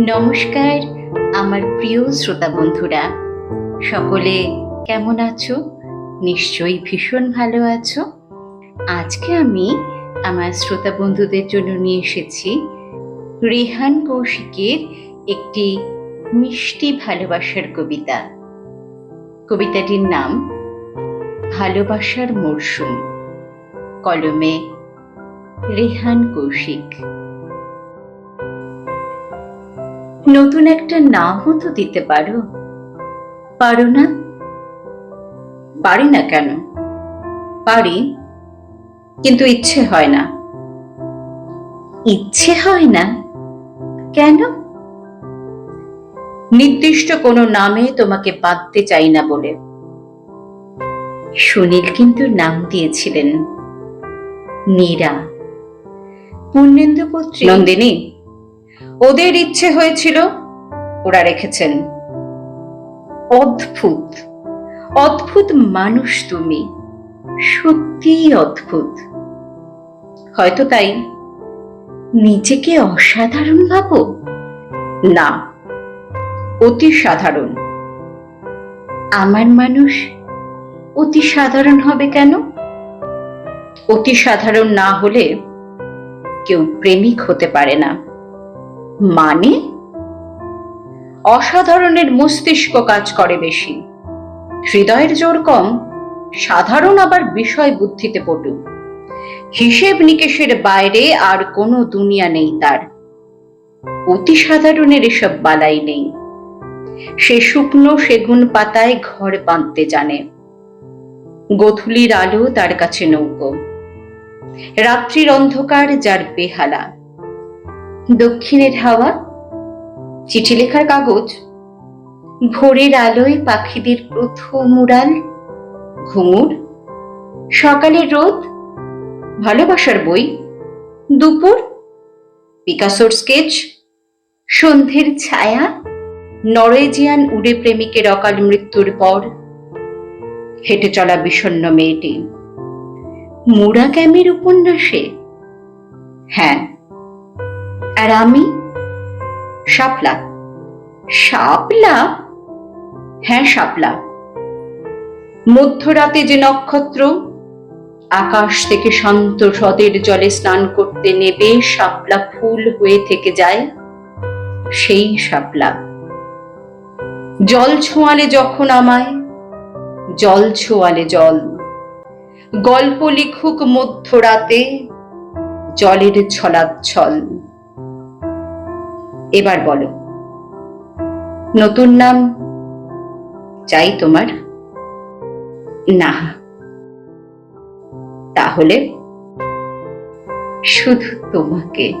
নমস্কার, আমার প্রিয় শ্রোতা বন্ধুরা। সকলে কেমন আছো? নিশ্চয়ই ভীষণ ভালো আছো। আজকে আমি আমার শ্রোতা বন্ধুদের জন্য নিয়ে এসেছি রেহান কৌশিকের একটি মিষ্টি ভালোবাসার কবিতা। কবিতাটির নাম, ভালোবাসার মরশুম। কলমে রেহান কৌশিক। নতুন একটা নামও তো দিতে পারো। পারো না? পারি না কেন? পারি, কিন্তু ইচ্ছে হয় না। ইচ্ছে হয় না? কেন? নির্দিষ্ট কোনো নামে তোমাকে বাঁধতে চাই না বলে। সুনীল কিন্তু নাম দিয়েছিলেন। নীরা পূর্ণেন্দু পত্রী নন্দিনী? ওদের ইচ্ছে হয়েছিল ওরা রেখেছেন। অদ্ভুত। অদ্ভুত মানুষ তুমি। সত্যিই অদ্ভুত। হয়তো তাই। নিজেকে অসাধারণ ভাবো? না, অতি সাধারণ। আমার মানুষ অতি সাধারণ হবে কেন? অতি সাধারণ না হলে কেউ প্রেমিক হতে পারে না। মানে? অসাধারণের মস্তিষ্ক কাজ করে বেশি। হৃদয়ের জোর কম, সাধারণ আবার বিষয় বুদ্ধিতে পটু। হিসেব নিকেশের বাইরে আর কোনো দুনিয়া নেই তার। অতি সাধারণের এসব বালাই নেই। সে শুকনো সেগুন পাতায় ঘর বাঁধতে জানে। গধূলির আলো তার কাছে নৌকো। রাত্রির অন্ধকার যার বেহালা। দক্ষিণের হাওয়া, চিঠি লেখার কাগজ, ভোরের আলোয় পাখিদের প্রথম উড়াল ঘুমুর সকালের রোদ, ভালোবাসার বই, দুপুর, পিকাসোর স্কেচ, সন্ধ্যের ছায়া, নরওয়েজিয়ান উড়ে প্রেমিকের অকাল মৃত্যুর পর, হেঁটে চলা বিষণ্ণ মেয়েটি। মুরাক্যামের উপন্যাসে। হ্যাঁ আর আমি শাপলা। শাপলা? হ্যাঁ শাপলা। মধ্যরাতে যে নক্ষত্র, আকাশ থেকে শান্ত হ্রদের জলে স্নান করতে নেবে, শাপলা ফুল হয়ে থেকে যায়, সেই শাপলা। জল ছোঁয়ালে যখন আমায়, জল ছোঁয়ালে জল। গল্প লিখুক মধ্যরাতে, জলের ছলাচ্ছল। এবার বলো। নতুন নাম চাই তোমার? না। তাহলে শুধু তোমাকে।